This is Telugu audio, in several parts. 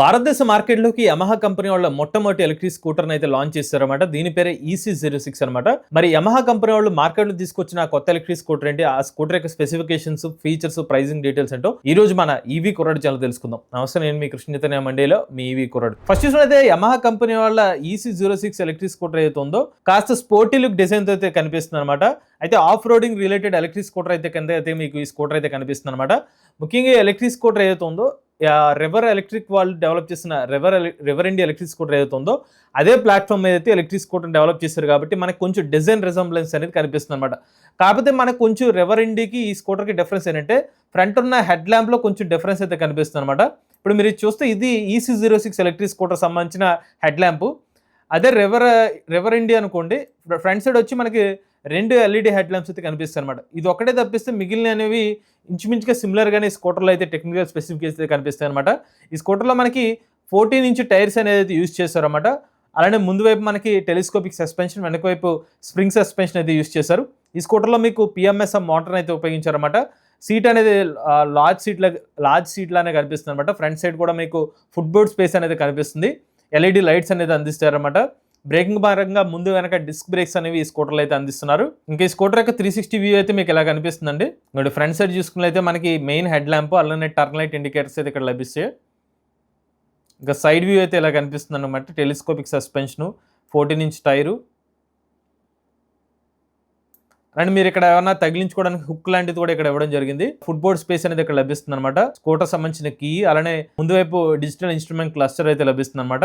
భారతదేశ మార్కెట్లోకి యమహా కంపెనీ వాళ్ళ మొట్టమొదటి ఎలక్ట్రిక్ స్కూటర్ అయితే లాంచ్ చేశారన్నమాట. దీని పేరే ఈసీ జీరో సిక్స్ అనమాట మరి యమహా కంపెనీ వాళ్ళు మార్కెట్లో తీసుకొచ్చిన కొత్త ఎలక్ట్రిక్ స్కూటర్ ఏంటి? ఆ స్కూటర్ యొక్క స్పెసిఫికేషన్స్ ఫీచర్స్ ప్రైజింగ్ డీటెయిల్స్ ఏంటో ఈ రోజు మన ఈవీ కుర్రాడు చాలా తెలుసుకుందాం. నమస్తే నేను మీ కృష్ణ మండేలో మీ ఈవీ కుర్రాడు ఫస్ట్ చూసినైతే యమహా కంపెనీ వాళ్ళ EC zero six electric scooter అయితే ఉందో కాస్త స్పోర్టీ లుక్ డిజైన్ అయితే కనిపిస్తుంది అనమాట అయితే off roading related electric scooter అయితే కింద అయితే మీకు ఈ స్కూటర్ అయితే కనిపిస్తుంది అనమాట ముఖ్యంగా ఎలక్ట్రిక్ స్కూటర్ ఏదైతే ఉందో రివర్ ఎలక్ట్రిక్ వాళ్ళు డెవలప్ చేసిన River River India electric scooter ఏదైతే ఉందో అదే ప్లాట్ఫామ్ మీద అయితే ఎలక్ట్రిక్ స్కూటర్ డెవలప్ చేశారు కాబట్టి మనకు కొంచెం డిజైన్ రిజంబ్లెన్స్ అనేది కనిపిస్తుంది అనమాట కాకపోతే మనకు కొంచెం రివర్ ఇండియాకి ఈ స్కూటర్కి డిఫరెన్స్ ఏంటంటే ఫ్రంట్ ఉన్న హెడ్ ల్యాంప్లో కొంచెం డిఫరెన్స్ అయితే కనిపిస్తుంది అనమాట ఇప్పుడు మీరు చూస్తే ఇది EC zero six electric scooter సంబంధించిన హెడ్ ల్యాంపు అదే రివర్ రివర్ ఇండియా అనుకోండి ఫ్రంట్ సైడ్ వచ్చి మనకి రెండు ఎల్ఈడి హెడ్ ల్యాంప్స్ అయితే కనిపిస్తాయి అనమాట ఇది ఒకటే తప్పిస్తే మిగిలిన అనేవి ఇంచుమించుగా సిమిలర్గానే ఈ స్కూటర్లో అయితే టెక్నికల్ స్పెసిఫికేషన్ అయితే కనిపిస్తాయి అనమాట ఈ స్కూటర్లో మనకి ఫోర్టీన్ ఇంచ్ టైర్స్ అనేది అయితే యూజ్ చేశారన్నమాట అలానే ముందు వైపు మనకి టెలిస్కోపిక్ సస్పెన్షన్ వెనక వైపు స్ప్రింగ్ సస్పెన్షన్ అయితే యూజ్ చేశారు. ఈ స్కూటర్లో మీకు పిఎంఎస్ఎం మోటార్ అయితే ఉపయోగించారన్నమాట. సీట్ అనేది లార్జ్ సీట్ల లార్జ్ సీట్ లానే కనిపిస్తుంది అనమాట ఫ్రంట్ సైడ్ కూడా మీకు ఫుట్బోర్డ్ స్పేస్ అనేది కనిపిస్తుంది. ఎల్ఈడి లైట్స్ అనేది అందిస్తారన్నమాట. బ్రేకింగ్ పరంగా ముందు వెనక డిస్క్ బ్రేక్స్ అనేవి ఈ స్కూటర్లు అయితే అందిస్తున్నారు. ఇంకా ఈ స్కూటర్ యొక్క త్రీ సిక్స్టీ వ్యూ అయితే మీకు ఇలా కనిపిస్తుందండి? ఇక్కడ ఫ్రంట్ సైడ్ చూసుకున్నట్లయితే మనకి మెయిన్ హెడ్ ల్యాంప్ అలానే టర్న్ లైట్ ఇండికేటర్స్ అయితే ఇక్కడ లభిస్తాయి. ఇంకా సైడ్ వ్యూ అయితే ఇలా కనిపిస్తుంది అనమాట telescopic suspension fourteen inch tyre. And మీరు ఇక్కడ ఏమైనా తగిలించుకోవడానికి హుక్ లాంటిది కూడా ఇక్కడ ఇవ్వడం జరిగింది. ఫుట్బోర్డ్ స్పేస్ అనేది ఇక్కడ లభిస్తుంది అనమాట స్కూటర్ సంబంధించిన కీ అలానే ముందు వైపు డిజిటల్ ఇన్స్ట్రుమెంట్ క్లస్టర్ అయితే లభిస్తుంది అనమాట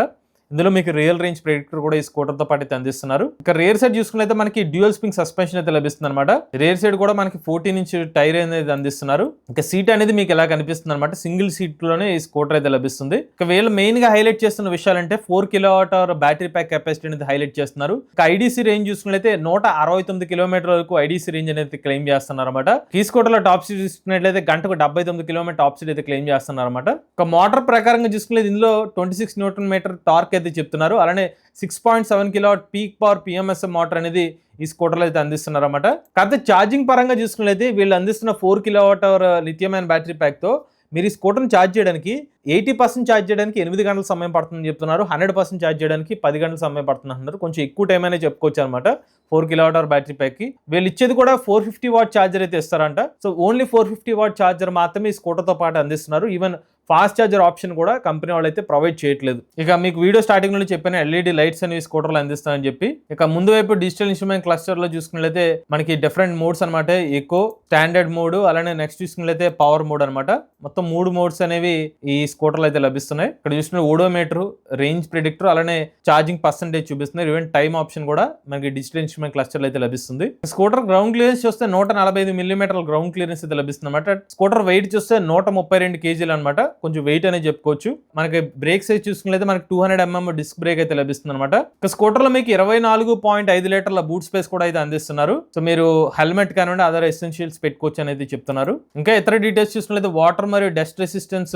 ఇందులో మీకు రియల్ రేంజ్ ప్రెడిక్టర్ కూడా ఈ స్కూటర్తో పాటు అయితే అందిస్తున్నారు. ఇక రేర్ సైడ్ చూసుకున్నైతే మనకి డ్యూయల్ స్ప్రింగ్ సస్పెన్షన్ అయితే లభిస్తుంది అనమాట రేర్ సైడ్ కూడా మనకి ఫోర్టీన్ ఇంచ్ టైర్ అనేది అందిస్తున్నారు. ఇక సీట్ అనేది మీకు ఎలా కనిపిస్తుంది అనమాట సింగిల్ సీట్లోనే ఈ స్కూటర్ అయితే లభిస్తుంది. ఇక వీళ్ళు మెయిన్గా హైలైట్ చేస్తున్న విషయాలంటే four kilowatt hour battery pack capacity అనేది హైలైట్ చేస్తున్నారు. ఇక ఐడీసీ రేంజ్ చూసుకున్నట్లయితే నూట అరవై తొమ్మిది కిలోమీటర్ వరకు ఐడీసీ రేంజ్ అనేది క్లెయిమ్ చేస్తున్నారు అనమాట ఈ స్కూటర్లో టాప్ స్పీడ్ చూసుకున్నట్లయితే గంటకు డెబ్బై తొమ్మిది కిలోమీటర్ టాప్ స్పీడ్ అయితే క్లెయిమ్ చేస్తున్నారు అనమాట ఒక మోటార్ ప్రకారంగా చూసుకునేది ఇందులో twenty six newton metre torque అయితే చెప్తున్నారు. అలానే six point seven kilo peak power PMSM motor అనేది ఈ స్కూటర్లో అయితే అందిస్తున్నారు అనమాట కాకపోతే ఛార్జింగ్ పరంగా చూసుకున్నట్లయితే వీళ్ళు అందిస్తున్న four kilowatt hour lithium battery ప్యాక్తో మీరు ఈ స్కూటర్ని ఛార్జ్ చేయడానికి ఎయిటీ పర్సెంట్ ఛార్జ్ చేయడానికి ఎనిమిది గంటల సమయం పడుతుందని చెప్తున్నారు. హండ్రెడ్ పర్సెంట్ ఛార్జ్ చేయడానికి పది గంటల సమయం పడుతుంది అంటున్నారు. కొంచెం ఎక్కువ టైం అనే చెప్పుకోవచ్చు అనమాట ఫోర్ కిలోవాట్ అవర్ బ్యాటరీ ప్యాక్కి వీళ్ళు ఇచ్చేది కూడా ఫోర్ ఫిఫ్టీ వాట్ ఛార్జర్ అయితే ఇస్తారంట. So only four fifty watt charger మాత్రమే ఈ స్కూటర్తో పాటు అందిస్తున్నారు. ఈవెన్ ఫాస్ట్ ఛార్జర్ ఆప్షన్ కూడా కంపెనీ వాళ్ళు అయితే ప్రొవైడ్ చేయట్లేదు. ఇక మీకు వీడియో స్టార్టింగ్ నుండి చెప్పిన ఎల్ఈడి లైట్స్ అనేవి స్కూటర్లు అందిస్తామని చెప్పి. ఇక ముందు వైపు డిజిటల్ ఇన్స్ట్రుమెంట్ క్లస్టర్లో చూసుకున్నట్లయితే మనకి డిఫరెంట్ మోడ్స్ అనమాట ఎక్కువ స్టాండర్డ్ మోడ్ అలానే నెక్స్ట్ చూసుకున్నట్లయితే పవర్ మోడ్ అనమాట మొత్తం మూడు మోడ్స్ అనేవి ఈ స్కూటర్లు అయితే లభిస్తున్నాయి. ఇక్కడ చూసిన ఓడోమీటర్ రేంజ్ ప్రిడిక్టర్ అలానే ఛార్జింగ్ పర్సెంటేజ్ చూపిస్తున్నారు ఈవెన్ టైం ఆప్షన్ కూడా మనకి డిజిటల్ ఇన్స్ట్రుమెంట్ క్లస్టర్ అయితే లభిస్తుంది. స్కూటర్ గ్రౌండ్ క్లియరెన్స్ చూస్తే నూట నలభై ఐదు మిల్లీమీటర్ల గ్రౌండ్ క్లియరెన్స్ అయితే లభిస్తుంది అనమాట స్కూటర్ వెయిట్ చూస్తే నూట ముప్పై రెండు కేజీలు అనమాట కొంచెం వెయిట్ అనేది చెప్పుకోవచ్చు. మనకి బ్రేక్ సైజ్ చూసుకున్నట్లయితే మనకి two hundred mm disc brake అయితే లభిస్తుంది అనమాట ఇక స్కూటర్లో మీకు ఇరవై నాలుగు పాయింట్ ఐదు లీటర్ల బూట్ స్పేస్ కూడా అయితే అందిస్తున్నారు. సో మీరు హెల్మెట్ కానివ్వండి అదర్ ఎసెన్షియల్స్ పెట్టుకోవచ్చు అనేది చెప్తున్నారు. ఇంకా ఇతర డీటెయిల్స్ చూసుకున్నట్లయితే వాటర్ మరియు dust resistance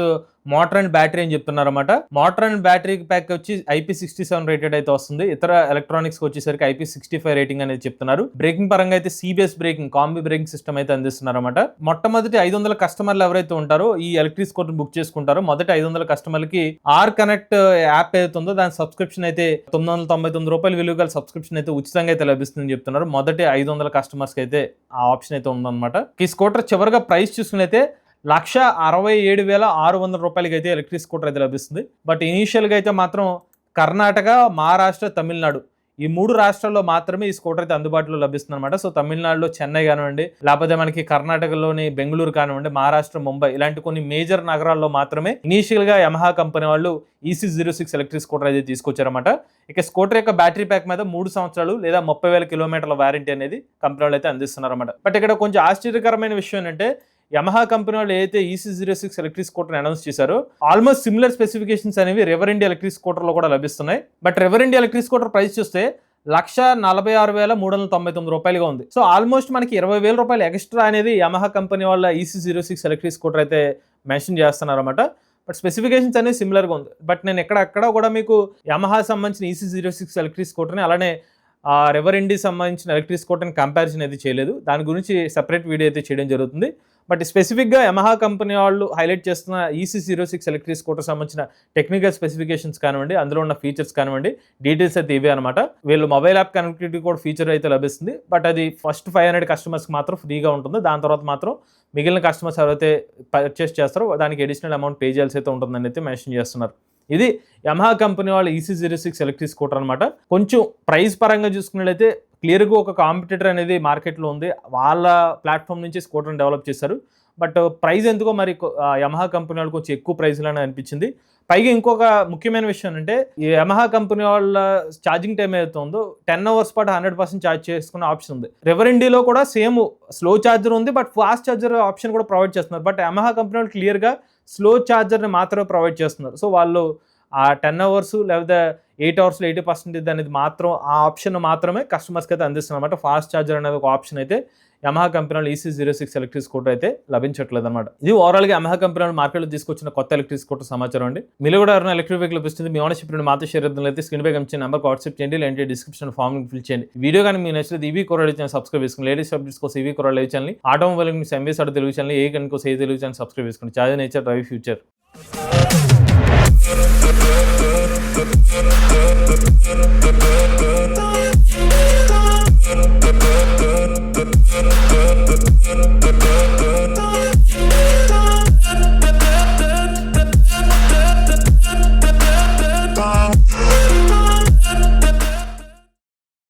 motor and battery అని చెప్తున్నారు అనమాట మోటార్ అండ్ బ్యాటరీ ప్యాక్ వచ్చి ఐపీ సిక్స్టీ సెవెన్ రేటెడ్ అయితే వస్తుంది. ఇతర ఎలక్ట్రానిక్స్ వచ్చేసరికి ఐపీ సిక్స్టీ ఫైవ్ రేటింగ్ అనేది చెప్తున్నారు. బ్రేకింగ్ పరంగా అయితే CBS braking combi braking system అయితే అందిస్తున్నారు అనమాట మొట్టమొదటి ఐదు వందల కస్టమర్లు ఎవరైతే ఉంటారో ఈ ఎలక్ట్రిక్ స్కూటర్ బుక్ చేసుకుంటారో మొదటి ఐదు వందల కస్టమర్లకి ఆర్ కనెక్ట్ యాప్ ఏదైతే ఉందో దాని సబ్స్క్రిప్షన్ అయితే తొమ్మిది వందల తొంభై తొమ్మిది రూపాయలు విలువ గల సబ్స్క్రిప్షన్ అయితే ఉచితంగా అయితే లభిస్తుందని చెప్తున్నారు. మొదటి ఐదు వందల కస్టమర్స్కి అయితే ఆ ఆప్షన్ అయితే ఉందన్నమాట. ఈ స్కూటర్ చివరిగా ప్రైస్ చూసుకున్నైతే లక్ష అరవై ఏడు వేల ఆరు వందల రూపాయలకి అయితే ఎలక్ట్రిక్ స్కూటర్ అయితే లభిస్తుంది. బట్ ఇనీషియల్గా అయితే మాత్రం కర్ణాటక మహారాష్ట్ర తమిళనాడు ఈ మూడు రాష్ట్రాల్లో మాత్రమే ఈ స్కూటర్ అయితే అందుబాటులో లభిస్తుంది అనమాట సో తమిళనాడులో చెన్నై కానివ్వండి లేకపోతే మనకి కర్ణాటకలోని బెంగళూరు కానివ్వండి మహారాష్ట్ర ముంబై ఇలాంటి కొన్ని మేజర్ నగరాల్లో మాత్రమే ఇనీషియల్గా యమహా కంపెనీ వాళ్ళు EC zero six electric scooter అయితే తీసుకొచ్చారన్నమాట. ఇక స్కూటర్ యొక్క బ్యాటరీ ప్యాక్ మీద మూడు సంవత్సరాలు లేదా ముప్పై వేల కిలోమీటర్ల వారంటీ అనేది కంపెనీ వాళ్ళు అయితే అందిస్తున్నారన్నమాట. బట్ ఇక్కడ కొంచెం ఆశ్చర్యకరమైన విషయం ఏంటంటే యమహా కంపెనీ వాళ్ళు ఏదైతే EC zero six electric scooter announce చేశారో ఆల్మోస్ట్ సిమిలర్ స్పెసిఫికేషన్స్ అనేవి రెవర్ ఇండియా ఎలక్ట్రిక్ స్కూటర్లో కూడా లభిస్తున్నాయి. But River India electric scooter price చూస్తే లక్ష నలభై ఆరు వేల మూడు వందల తొంభై తొమ్మిది రూపాయలుగా ఉంది. సో ఆల్మోస్ట్ మనకి ఇరవై వేల రూపాయలు ఎక్స్ట్రా అనేది యమహా కంపెనీ వాళ్ళ EC zero six electric scooter అయితే మెన్షన్ చేస్తున్నారన్నమాట. బట్ స్పెసిఫికేషన్స్ అనేవి సిమిలర్గా ఉంది. బట్ నేను ఎక్కడ అక్కడ కూడా మీకు యమహా సంబంధించిన ఈసీ జీరో సిక్స్ ఎలక్ట్రిక్ స్కూటర్ని అలానే రివర్ రెవర్ ఇండి సంబంధించిన ఎలక్ట్రిక్ స్కూటర్ని కంపారిజన్ అయితే చేయలేదు. దాని గురించి సెపరేట్ వీడియో అయితే చేయడం జరుగుతుంది. బట్ స్పెసిఫిక్గా యమహా కంపెనీ వాళ్ళు హైలైట్ చేస్తున్న EC zero six electric scooter సంబంధించిన టెక్నికల్ స్పెసిఫికేషన్స్ కానివ్వండి అందులో ఉన్న ఫీచర్స్ కానివ్వండి డీటెయిల్స్ అయితే ఇవే అనమాట వీళ్ళు మొబైల్ యాప్ కనెక్టివిటీ కూడా ఫీచర్ అయితే లభిస్తుంది. బట్ అది ఫస్ట్ ఫైవ్ హండ్రెడ్ కస్టమర్స్కి మాత్రం ఫ్రీగా ఉంటుంది. దాని తర్వాత మాత్రం మిగిలిన కస్టమర్స్ ఎవరైతే పర్చేస్ చేస్తారో దానికి అడిషనల్ అమౌంట్ పే చేయాల్సి అయితే ఉంటుందని అయితే మెన్షన్ చేస్తున్నారు. ఇది యమహా కంపెనీ వాళ్ళు EC zero six electric scooter అనమాట కొంచెం ప్రైస్ పరంగా చూసుకున్నట్లయితే క్లియర్గా ఒక కాంపిటేటర్ అనేది మార్కెట్లో ఉంది. వాళ్ళ ప్లాట్ఫామ్ నుంచి స్కూటర్ని డెవలప్ చేశారు. బట్ ప్రైస్ ఎందుకో మరి యమహా కంపెనీ వాళ్ళు కొంచెం ఎక్కువ ప్రైస్లోనే అనిపించింది. పైగా ఇంకొక ముఖ్యమైన విషయం అంటే ఈ యమహా కంపెనీ వాళ్ళ ఛార్జింగ్ టైం ఏదైతే టెన్ అవర్స్ పాటు హండ్రెడ్ పర్సెంట్ ఛార్జ్ చేసుకునే ఆప్షన్ ఉంది. రెవర్ ఇండియాలో కూడా సేమ్ స్లో ఛార్జర్ ఉంది బట్ ఫాస్ట్ ఛార్జర్ ఆప్షన్ కూడా ప్రొవైడ్ చేస్తున్నారు. బట్ యమహా కంపెనీ వాళ్ళు క్లియర్గా స్లో ఛార్జర్ని మాత్రమే ప్రొవైడ్ చేస్తున్నారు. సో వాళ్ళు ఆ టెన్ అవర్స్ లేకపోతే ఎయిట్ అవర్స్లో ఎయిటీ పర్సెంటేజ్ అనేది మాత్రం ఆ ఆప్షన్ మాత్రమే కస్టమర్స్కి అయితే అందిస్తుంది అనమాట ఫాస్ట్ ఛార్జర్ అనేది ఒక ఆప్షన్ అయితే యమహా కంపెనీలు EC zero six electric scooter అయితే లభించట్లేదు అనమాట ఇది ఓవరాల్గా యమహా కంపెనీ వాళ్ళు మార్కెట్లో తీసుకొచ్చిన కొత్త ఎలక్ట్రిక్ స్కూటర్ సమాచారం అండి. మీరు కూడా ఎవరైనా ఎలక్ట్రిక్ వెహికల్ వస్తుంది మీ ఓనర్షిప్ నుండి మాతో షేర్ అయితే స్క్రీన్ పై కనిపించే నెంబర్కి వాట్సాప్ చేయండి. లేదంటే డిస్క్రిప్షన్ ఫామ్ ఫిల్ చేయండి. వీడియో కానీ మీకు నచ్చితే ఈవీ కొరడ్ ఛానల్ సబ్స్క్రైబ్ చేసుకోండి లేడీస్ అప్డేట్స్ కోసం ఈవీ కొరడ్ లైవ్ ఛానల్ ఆటోమొబైల్ మీ ఎంబీఎస్ అడు తెలుగు ఛానల్ ఏ కనుక ఏ తెలుగు ఛానల్ సబ్స్క్రైబ్ చేసుకోండి charge nature drive future The